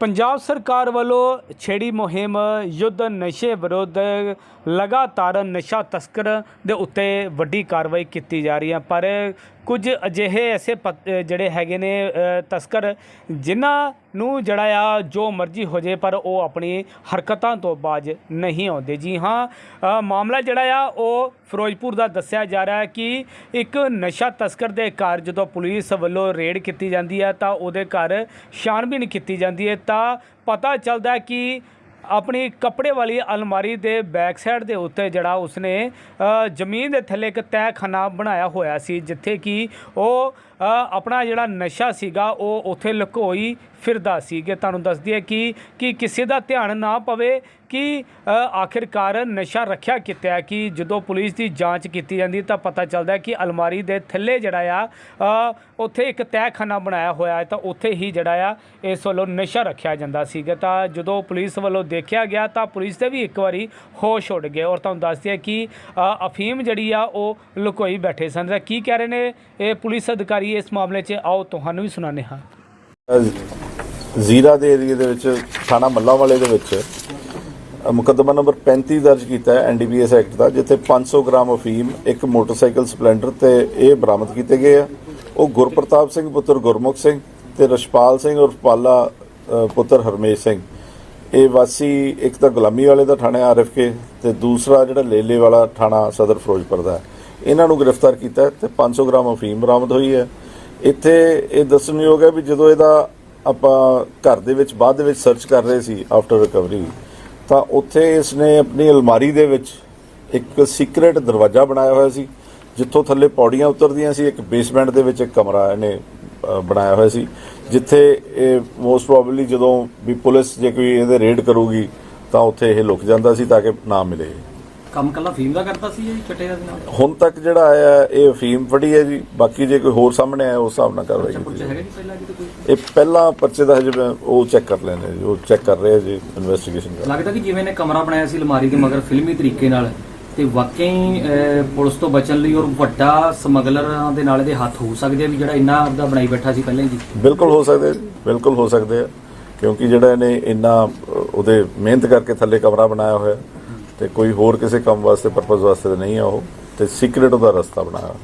ਪੰਜਾਬ ਸਰਕਾਰ ਵੱਲੋਂ ਛੇੜੀ ਮੁਹਿੰਮ ਯੁੱਧ ਨਸ਼ੇ ਵਿਰੁੱਧ ਲਗਾਤਾਰ ਨਸ਼ਾ ਤਸਕਰ ਦੇ ਉੱਤੇ ਵੱਡੀ ਕਾਰਵਾਈ ਕੀਤੀ ਜਾ ਰਹੀ ਹੈ, ਪਰ ਕੁਝ ਅਜਿਹੇ ਐਸੇ ਪਤ- ਜਿਹੜੇ ਹੈਗੇ ਨੇ ਤਸਕਰ, ਜਿਨ੍ਹਾਂ ਨੂੰ ਜਿਹੜਾ ਆ ਜੋ ਮਰਜ਼ੀ ਹੋ ਜੇ, ਪਰ ਉਹ ਆਪਣੀ ਹਰਕਤਾਂ ਤੋਂ ਬਾਜ ਨਹੀਂ ਆਉਂਦੇ। ਜੀ ਹਾਂ ਮਾਮਲਾ ਜਿਹੜਾ ਆ, ਉਹ ਫਿਰੋਜ਼ਪੁਰ ਦਾ ਦੱਸਿਆ ਜਾ ਰਿਹਾ ਹੈ ਕਿ ਇੱਕ ਨਸ਼ਾ ਤਸਕਰ ਦੇ ਘਰ ਜਦੋਂ ਪੁਲਿਸ ਵੱਲੋਂ ਰੇਡ ਕੀਤੀ ਜਾਂਦੀ ਹੈ, ਤਾਂ ਉਹਦੇ ਘਰ ਛਾਣਬੀਣ ਕੀਤੀ ਜਾਂਦੀ ਹੈ, ਤਾਂ ਪਤਾ ਚੱਲਦਾ ਕਿ ਆਪਣੀ ਕੱਪੜੇ ਵਾਲੀ ਅਲਮਾਰੀ ਦੇ ਬੈਕ ਸਾਈਡ ਦੇ ਉੱਤੇ ਜਿਹੜਾ ਉਸਨੇ ਜ਼ਮੀਨ ਦੇ ਥੱਲੇ ਇੱਕ ਤਹਿਖਾਨਾ ਬਣਾਇਆ ਹੋਇਆ ਸੀ, ਜਿੱਥੇ ਕਿ ਉਹ ਆਪਣਾ ਜਿਹੜਾ ਨਸ਼ਾ ਸੀਗਾ, ਉਹ ਉੱਥੇ ਲੁਕੋਈ ਫਿਰਦਾ ਸੀ। ਕਿ ਤੁਹਾਨੂੰ ਦੱਸ ਦਈਏ ਕਿ ਕਿ ਕਿਸੇ ਦਾ ਧਿਆਨ ਨਾ ਪਵੇ ਕਿ ਆਖਿਰਕਾਰ ਨਸ਼ਾ ਰੱਖਿਆ ਕਿਤੇ ਕਿ ਜਦੋਂ ਪੁਲਿਸ ਦੀ ਜਾਂਚ ਕੀਤੀ ਜਾਂਦੀ ਤਾਂ ਪਤਾ ਚੱਲਦਾ ਕਿ ਅਲਮਾਰੀ ਦੇ ਥੱਲੇ ਜਿਹੜਾ ਆ ਉੱਥੇ ਇੱਕ ਤਹਿਖਾਨਾ ਬਣਾਇਆ ਹੋਇਆ ਹੈ ਤਾਂ ਉੱਥੇ ਹੀ ਜਿਹੜਾ ਆ, ਇਸ ਵੱਲੋਂ ਨਸ਼ਾ ਰੱਖਿਆ ਜਾਂਦਾ ਸੀਗਾ। ਤਾਂ ਜਦੋਂ ਪੁਲਿਸ ਵੱਲੋਂ ਦੇਖਿਆ ਗਿਆ ਤਾਂ ਪੁਲਿਸ ਦੇ ਵੀ ਇੱਕ ਵਾਰੀ ਹੋਸ਼ ਉੱਡ ਗਏ ਔਰ ਤੁਹਾਨੂੰ ਦੱਸਦੀ ਹੈ ਕਿ ਅਫੀਮ ਜਿਹੜੀ ਆ ਉਹ ਲੁਕੋਈ ਬੈਠੇ ਸਨ। ਤਾਂ ਕੀ ਕਹਿ ਰਹੇ ਨੇ ਇਹ ਪੁਲਿਸ ਅਧਿਕਾਰੀ ਇਸ ਮਾਮਲੇ 'ਚ? ਆਓ ਤੁਹਾਨੂੰ ਵੀ ਸੁਣਾਉਂਦੇ ਹਾਂ। ਜ਼ੀਰਾ ਦੇ ਏਰੀਏ ਦੇ ਵਿੱਚ, ਥਾਣਾ ਮੱਲਾ ਵਾਲੇ ਦੇ ਵਿੱਚ ਮੁਕੱਦਮਾ ਨੰਬਰ 35 ਦਰਜ ਕੀਤਾ ਹੈ ਐਨਡੀਪੀਐਸ ਐਕਟ ਦਾ, ਜਿੱਥੇ 500 ਗ੍ਰਾਮ ਅਫੀਮ, ਇੱਕ ਮੋਟਰਸਾਈਕਲ ਸਪਲੈਂਡਰ ਤੇ ਇਹ ਬਰਾਮਦ ਕੀਤੇ ਗਏ ਆ। ਉਹ ਗੁਰਪ੍ਰਤਾਪ ਸਿੰਘ ਪੁੱਤਰ ਗੁਰਮੁਖ ਸਿੰਘ ਤੇ ਰਸ਼ਪਾਲ ਸਿੰਘ ਉਰਫ ਪਾਲਾ ਪੁੱਤਰ ਹਰਮੇਸ਼ ਸਿੰਘ। ਇਹ ਵਾਸੀ ਇੱਕ ਤਾਂ ਗੁਲਾਮੀ ਵਾਲੇ ਦਾ ਥਾਣਾ ਆਰਐਫਕੇ ਤੇ ਦੂਸਰਾ ਜਿਹੜਾ ਲੇਲੇ ਵਾਲਾ ਥਾਣਾ ਸਦਰ ਫਿਰੋਜ਼ਪੁਰ ਦਾ ਇਹਨਾਂ ਨੂੰ ਗ੍ਰਿਫਤਾਰ ਕੀਤਾ ਹੈ ਤੇ 500 ਗ੍ਰਾਮ ਅਫੀਮ ਬਰਾਮਦ ਹੋਈ ਹੈ। ਇੱਥੇ ਇਹ ਦੱਸਣਯੋਗ ਹੈ ਵੀ ਜਦੋਂ ਇਹਦਾ ਆਪਾਂ ਘਰ ਦੇ ਵਿੱਚ, ਬਾਅਦ ਦੇ ਵਿੱਚ ਸਰਚ ਕਰ ਰਹੇ ਸੀ ਆਫਟਰ ਰਿਕਵਰੀ ਤਾਂ ਉੱਥੇ ਇਸ ਨੇ ਆਪਣੀ ਅਲਮਾਰੀ ਦੇ ਵਿੱਚ ਇੱਕ ਸੀਕ੍ਰੇਟ ਦਰਵਾਜ਼ਾ ਬਣਾਇਆ ਹੋਇਆ ਸੀ, ਜਿੱਥੋਂ ਥੱਲੇ ਪੌੜੀਆਂ ਉਤਰਦੀਆਂ ਸੀ, ਇੱਕ ਬੇਸਮੈਂਟ ਦੇ ਵਿੱਚ ਇੱਕ ਕਮਰਾ ਇਹਨੇ ਬਣਾਇਆ ਹੋਇਆ ਸੀ, ਜਿੱਥੇ ਇਹ ਮੋਸਟ ਪ੍ਰੋਬਬਲੀ ਜਦੋਂ ਵੀ ਪੁਲਿਸ ਜੇ ਕੋਈ ਇਹਦੇ ਰੇਡ ਕਰੂਗੀ, ਤਾਂ ਉੱਥੇ ਇਹ ਲੁਕ ਜਾਂਦਾ ਸੀ ਤਾਂ ਕਿ ਨਾ ਮਿਲੇ। ਕੰਮ ਕੱਲਾ ਫੀਮ ਦਾ ਕਰਦਾ ਸੀ ਇਹ ਚਟੇ ਦਾ ਨਾਲ? ਹੁਣ ਤੱਕ ਜਿਹੜਾ ਆਇਆ ਇਹ ਅਫੀਮ ਫੜੀ ਹੈ ਜੀ। ਬਾਕੀ ਜੇ ਕੋਈ ਹੋਰ ਸਾਹਮਣੇ ਆਇਆ ਉਸ ਹਿਸਾਬ ਨਾਲ ਕਾਰਵਾਈ ਕੀਤੀ ਜਾਏਗੀ। ਹੈਗਾ ਜੀ ਪਹਿਲਾਂ ਕਿਤੇ ਕੋਈ? ਇਹ ਪਹਿਲਾਂ ਪਰਚੇ ਦਾ ਹਜੇ ਮੈਂ ਉਹ ਚੈੱਕ ਕਰ ਲੈਣੇ ਜੀ। ਉਹ ਚੈੱਕ ਕਰ ਰਹੇ ਆ ਜੀ ਇਨਵੈਸਟੀਗੇਸ਼ਨ ਕਰ ਲੱਗਦਾ ਕਿ ਜਿਵੇਂ ਨੇ ਕਮਰਾ ਬਣਾਇਆ ਸੀ ਅਲਮਾਰੀ ਦੇ ਮਗਰ ਫਿਲਮੀ ਤਰੀਕੇ ਨਾਲ ਤੇ ਵਾਕਈ ਅਹ, ਪੁਲਿਸ ਤੋਂ ਬਚਣ ਲਈ ਔਰ ਵੱਡਾ ਸਮਗਲਰਾਂ ਦੇ ਨਾਲ ਇਹਦੇ ਹੱਥ ਹੋ ਸਕਦੇ ਆ ਵੀ ਜਿਹੜਾ ਇੰਨਾ ਆਪਦਾ ਬਣਾਈ ਬੈਠਾ ਸੀ ਪਹਿਲਾਂ ਹੀ ਜੀ? ਬਿਲਕੁਲ ਹੋ ਸਕਦੇ ਆ ਜੀ, ਬਿਲਕੁਲ ਹੋ ਸਕਦੇ ਆ। ਕਿਉਂਕਿ ਜਿਹੜਾ ਇਹਨੇ ਇੰਨਾ ਅ, ਉਹਦੇ ਮਿਹਨਤ ਕਰਕੇ ਥੱਲੇ ਕਮਰਾ ਬਣਾਇਆ ਹੋਇਆ ਤੇ ਕੋਈ ਹੋਰ ਕਿਸੇ ਕੰਮ ਵਾਸਤੇ ਪਰਪਸ ਵਾਸਤੇ ਤਾਂ ਨਹੀਂ ਆ ਉਹ। ਤੇ ਸੀਕ੍ਰੀਟ ਉਹਦਾ ਰਸਤਾ ਬਣਾਇਆ।